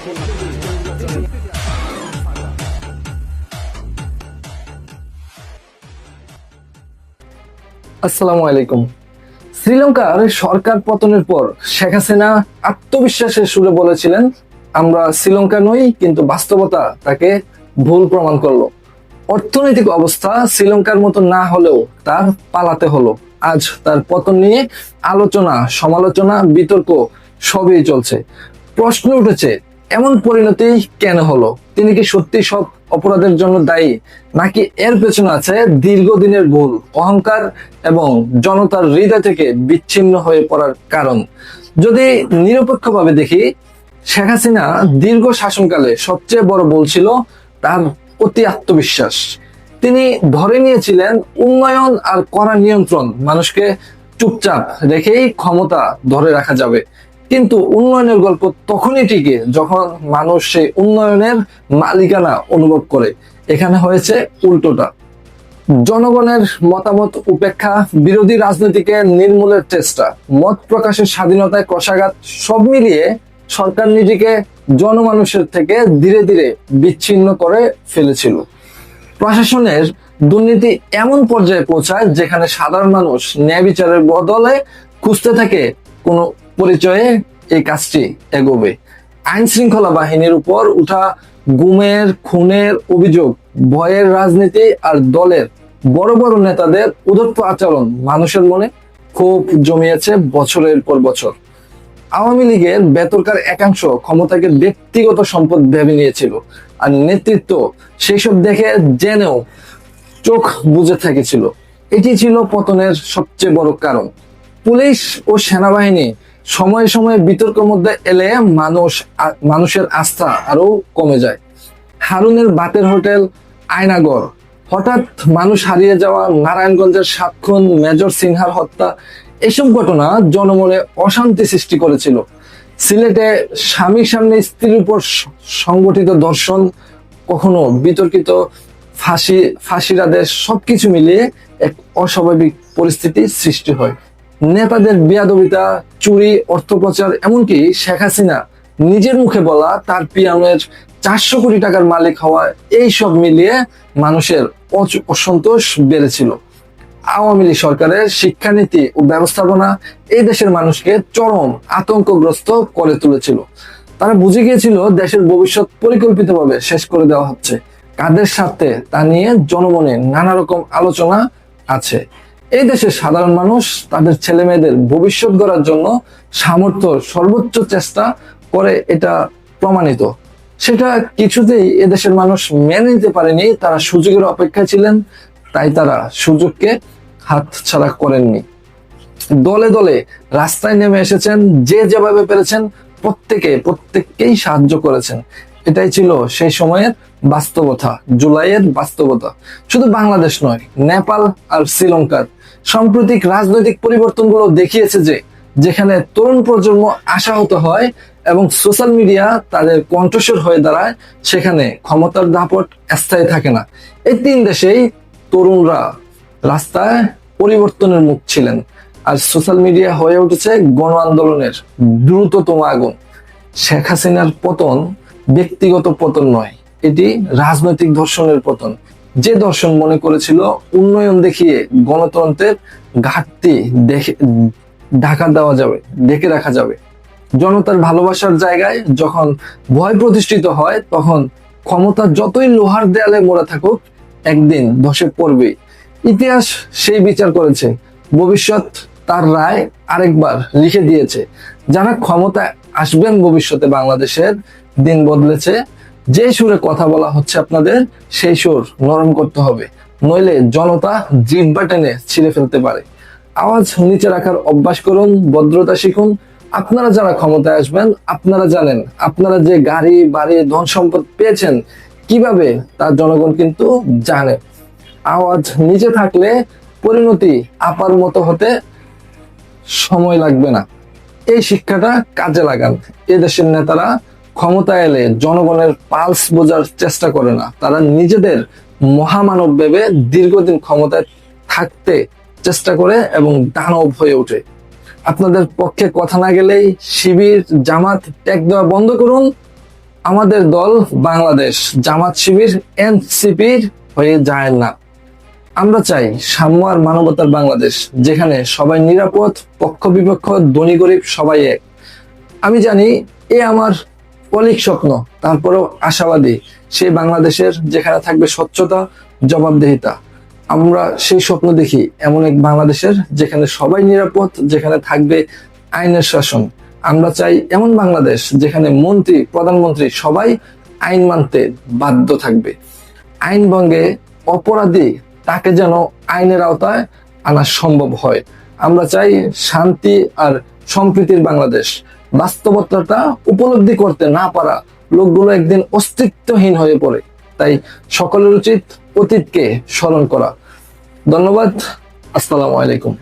আসসালামু আলাইকুম। শ্রীলঙ্কার সরকার পতনের পর শেখ হাসিনা আত্মবিশ্বাসের সুরে বলেছিলেন, আমরা শ্রীলঙ্কা নই, কিন্তু বাস্তবতা তাকে ভুল প্রমাণ করল। অর্থনৈতিক অবস্থা শ্রীলঙ্কার মতো না হলেও তার পালাতে হলো। আজ তার পতন নিয়ে আলোচনা, সমালোচনা, বিতর্ক সবই চলছে। প্রশ্ন উঠেছে এমন পরিণতি কেন হলো? তিনি কি সত্যি সব অপরাধের জন্য দায়ী, নাকি এর পেছনে আছে দীর্ঘদিনের ভুল, অহংকার এবং জনতার হৃদয় থেকে বিচ্ছিন্ন হয়ে পড়ার কারণ? যদি নিরপেক্ষভাবে দেখি, শেখ হাসিনা দীর্ঘ শাসনকালে সবচেয়ে বড় ভুল ছিল তার অতি আত্মবিশ্বাস। তিনি ধরে নিয়েছিলেন, উন্নয়ন আর করা নিয়ন্ত্রণ মানুষকে চুপচাপ রেখেই ক্ষমতা ধরে রাখা যাবে। কিন্তু উন্নয়নের গল্প তখনই টিকে যখন মানুষ সেই উন্নয়নের মালিকানা অনুভব করে। এখানে হয়েছে উল্টোটা। জনগণের মতামত উপেক্ষা বিরোধী রাজনীতিকে নির্মূলের চেষ্টা। মত প্রকাশের স্বাধীনতায় কষাঘাত সব মিলিয়ে সরকার নিজেকে জনমানুষের থেকে ধীরে ধীরে বিচ্ছিন্ন করে ফেলেছিল। প্রশাসনের দুর্নীতি এমন পর্যায়ে পৌঁছায় যেখানে সাধারণ মানুষ ন্যায় বিচারের বদলে খুঁজতে থাকে কোনো পরিচয়ে এই কাজটি এগোবে। আইন শৃঙ্খলা বাহিনীর উপর উঠা গুমের, খুনের অভিযোগ, ভয়ের রাজনীতি আর দলের বড় বড় নেতাদের উদত্ত আচরণ মানুষের মনে খুব জমিয়েছে বছরের পর বছর। আওয়ামী লীগের বেতরকার একাংশ ক্ষমতাকে ব্যক্তিগত সম্পদ ভেবে নিয়েছিল আর নেতৃত্ব সেসব দেখে জেনেও চোখ বুঝে থেকেছিল। এটি ছিল পতনের সবচেয়ে বড় কারণ। পুলিশ ও সেনাবাহিনী সময়ে সময়ে বিতর্কের মধ্যে এলে মানুষ মানুষের আস্থা আরও কমে যায়। হারুনের বাতের হোটেল আয়নাগর হঠাৎ মানুষ হারিয়ে যাওয়া নারায়ণগঞ্জের সাতক্ষণ মেজর সিনহার হত্যা, এসব ঘটনা জনমনে অশান্তি সৃষ্টি করেছিল। সিলেটে স্বামীর সামনে স্ত্রীর উপর সংগঠিত দর্শন কখনো বিতর্কিত, ফাঁসি, ফাঁসির আদেশ সবকিছু মিলিয়ে এক অস্বাভাবিক পরিস্থিতি সৃষ্টি হয়। নেতাদের বিয়াদবিতা, চুরি, অর্থপ্রচার, এমনকি শেখ হাসিনা নিজের মুখে বলা তার পিয়ানোর চারশো কোটি টাকার মালিক হওয়া এই সব মিলিয়ে মানুষের অসন্তোষ বেড়েছিল। আওয়ামী লীগ সরকারের শিক্ষানীতি ও ব্যবস্থাপনা এই দেশের মানুষকে চরম আতঙ্কগ্রস্ত করে তুলেছিল। তারা বুঝে গিয়েছিল দেশের ভবিষ্যৎ পরিকল্পিতভাবে শেষ করে দেওয়া হচ্ছে। কাদের সাথে তা নিয়ে জনমনে নানা রকম আলোচনা আছে। এই দেশের সাধারণ মানুষ, তাদের ছেলে মেয়েদের ভবিষ্যৎ গড়ার জন্য সামর্থ্য, সর্বোচ্চ চেষ্টা করে এটা প্রমাণিত। সেটা কিছুতেই এদেশের মানুষ মেনে নিতে পারেনি, তারা সুযোগের অপেক্ষায় ছিলেন, তাই তারা সুযোগকে হাতছাড়া করেননি। দলে দলে রাস্তায় নেমে এসেছেন, যে যেভাবে পেরেছেন, প্রত্যেকে, প্রত্যেককেই সাহায্য করেছেন। এটাই ছিল সেই সময়ের বাস্তবতা, জুলাইয়ের বাস্তবতা। শুধু বাংলাদেশ নয়, নেপাল আর শ্রীলঙ্কার সাম্প্রতিক রাজনৈতিক পরিবর্তনগুলো দেখিয়েছে যে, যেখানে তরুণ প্রজন্ম আশাহত হয় এবং সোশ্যাল মিডিয়া তাদের কণ্ঠস্বর হয়ে দাঁড়ায়, সেখানে ক্ষমতার দাপট স্থায়ী থাকে না। এই তিন দেশেই তরুণরা রাস্তায় পরিবর্তনের মুখ ছিলেন আর সোশ্যাল মিডিয়া হয়ে উঠেছে গণ আন্দোলনের দ্রুততম আগুন। শেখ হাসিনার পতন ব্যক্তিগত পতন নয়, এটি রাজনৈতিক ধর্ষণের পতন। যে দর্শন মনে করেছিল উন্নয়ন দেখিয়ে গণতন্ত্রের ঘাটতি দেখে ঢাকা দেওয়া যাবে, ঢেকে রাখা যাবে। জনতার ভালোবাসার জায়গায় যখন ভয় প্রতিষ্ঠিত হয়, তখন ক্ষমতা যতই লোহার দেয়ালে মোড়া থাকুক, একদিন ধসে পড়বেই। ইতিহাস সেই বিচার করেছে। ভবিষ্যৎ তার রায় আরেকবার লিখে দিয়েছে, যারা ক্ষমতায় আসবেন ভবিষ্যতে বাংলাদেশের দিন বদলেছে, যে সুরে কথা বলা হচ্ছে আপনাদের, সেই সুর নরম করতে হবে, নইলে জনতা জিব্বা টেনে ছিঁড়ে ফেলতে পারে। আওয়াজ নিচে রাখার অভ্যাস করুন, ভদ্রতা শিখুন। আপনারা যারা ক্ষমতায় আসবেন, আপনারা জানেন, আপনারা যে গাড়ি, বাড়ি, ধন সম্পদ পেয়েছেন, কীভাবে তার জনগণ কিন্তু জানে। আওয়াজ নিচে থাকলে পরিণতি আপার মতো হতে সময় লাগবে না। এই শিক্ষাটা কাজে লাগান। এদেশের নেতারা ক্ষমতা এলে জনগণের পালস বোঝার চেষ্টা করে না। তারা নিজেদের মহামানব ভেবে দীর্ঘদিন ক্ষমতায় থাকতে চেষ্টা করে এবং দানব হয়ে ওঠে। আপনাদের পক্ষে কথা না গেলেই শিবির, জামাত, ট্যাগ দেওয়া বন্ধ করুন। আমাদের দল বাংলাদেশ। জামাত শিবির, এনসিপির হয়ে যায় না। আমরা চাই সাম্য আর মানবতার বাংলাদেশ, যেখানে সবাই নিরাপদ, পক্ষ বিপক্ষ, ধনী গরিব সবাই এক। আমি জানি এ আমার অলিক স্বপ্ন, তারপরেও আশাবাদী সেই বাংলাদেশের যেখানে থাকবে স্বচ্ছতা, জবাবদেহিতা। আমরা সেই স্বপ্ন দেখি এমন এক বাংলাদেশের, যেখানে সবাই নিরাপদ, যেখানে থাকবে আইনের শাসন। আমরা চাই এমন বাংলাদেশ, যেখানে মন্ত্রী, প্রধানমন্ত্রী সবাই আইন মানতে বাধ্য থাকবে। আইন ভঙ্গে অপরাধী তাকে যেন আইনের আওতায় আনা সম্ভব হয়। আমরা চাই শান্তি আর সম্প্রীতির বাংলাদেশ। বাস্তবতাটা উপলব্ধি করতে না পারা লোকগুলো একদিন অস্তিত্বহীন হয়ে পড়ে। তাই সকলের উচিত অতীতকে স্মরণ করা। ধন্যবাদ। আসসালামু আলাইকুম।